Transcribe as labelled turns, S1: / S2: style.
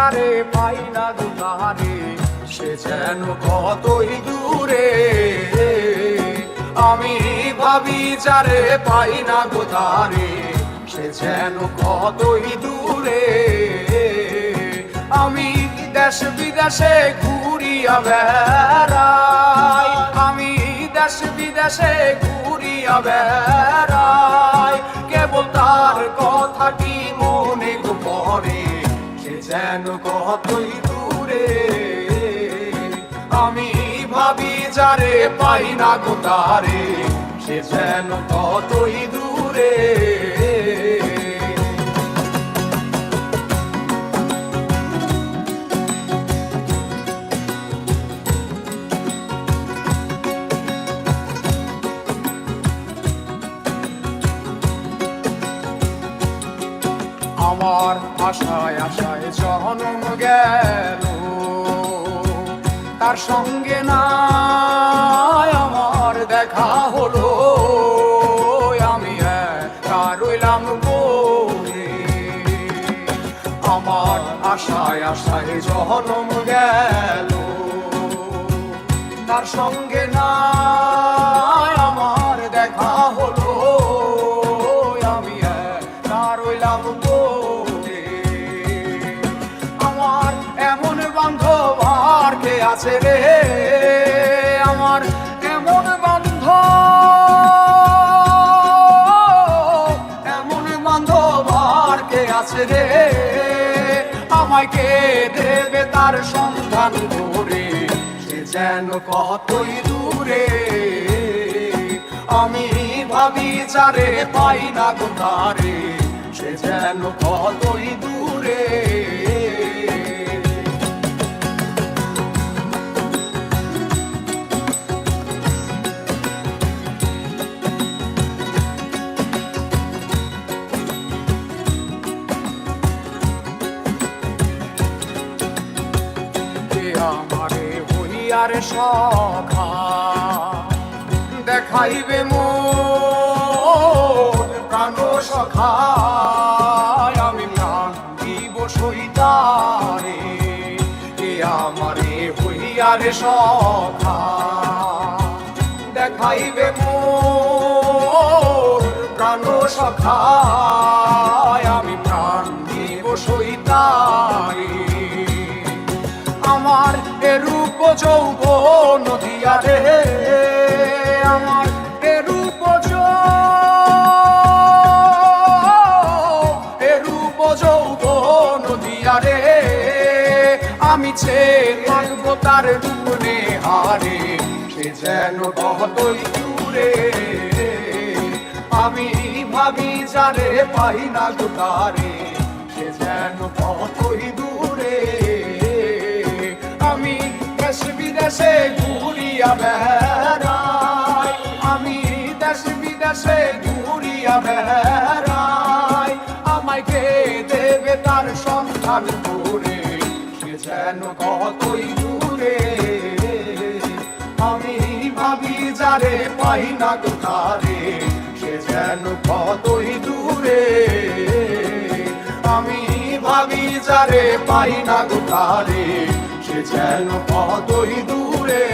S1: যারে পাই না দুধারে সে যেন কতই দূরে। আমি ভাবি যারে পাই না গোধারে সে যেন কতই দূরে। আমি দেশ বিদেশে ঘুরিয়া বেড়াই, আমি দেশ বিদেশে ঘুরিয়া বেড়াই, কেবল তার কথাটি সে যেন কতই দূরে আমি ভাবি যারে পাই না গো তারে সে যেন কতই দূরে। আমার আশায় আশায় জনম গেল। তার সঙ্গে না আমার দেখা হলো। আমি একা রইলাম আমার আশায় আশায় জনম গেল। তার সঙ্গে না আমার দেখা হলো। আমি একা রইলাম আছে রে, আমার এমন বান্ধব? এমন বান্ধব আর কে আছে রে? আমায় কে দেবে তার সন্ধান করে সে যেন কতই দূরে? আমি ভাবি যারে পাই না গোতারে সে যেন কতই দূরে? আমারে হইয়ার সখা। দেখাইবে মোর প্রাণ সখা আমি প্রাণ দিব সইতারে কে আমারে হইয়ার সখা। দেখাইবে মোর প্রাণ সখা আমার এরূপ যৌব নদিয়া রে। আমার এরূপ এরূপ যৌব নদিয়া রে। আমি ছে থাকব তার রূপনে হারে, সে যেন কতই দূরে। আমি ভাবি যারে পাই না গোতারে সে যেন কতই দূরে। বিদেশে ঘুরিয়া বেড়াই। আমি দেশ বিদেশে ঘুরিয়া বেড়াই। আমায় কে দেবে তার সন্ধান করে? যেন কতই দূরে? আমি ভাবি যারে পাই না গোতারে সে যেন কতই দূরে? আমি ভাবি যারে পাই না গোতারে সে যেন কতই দূরে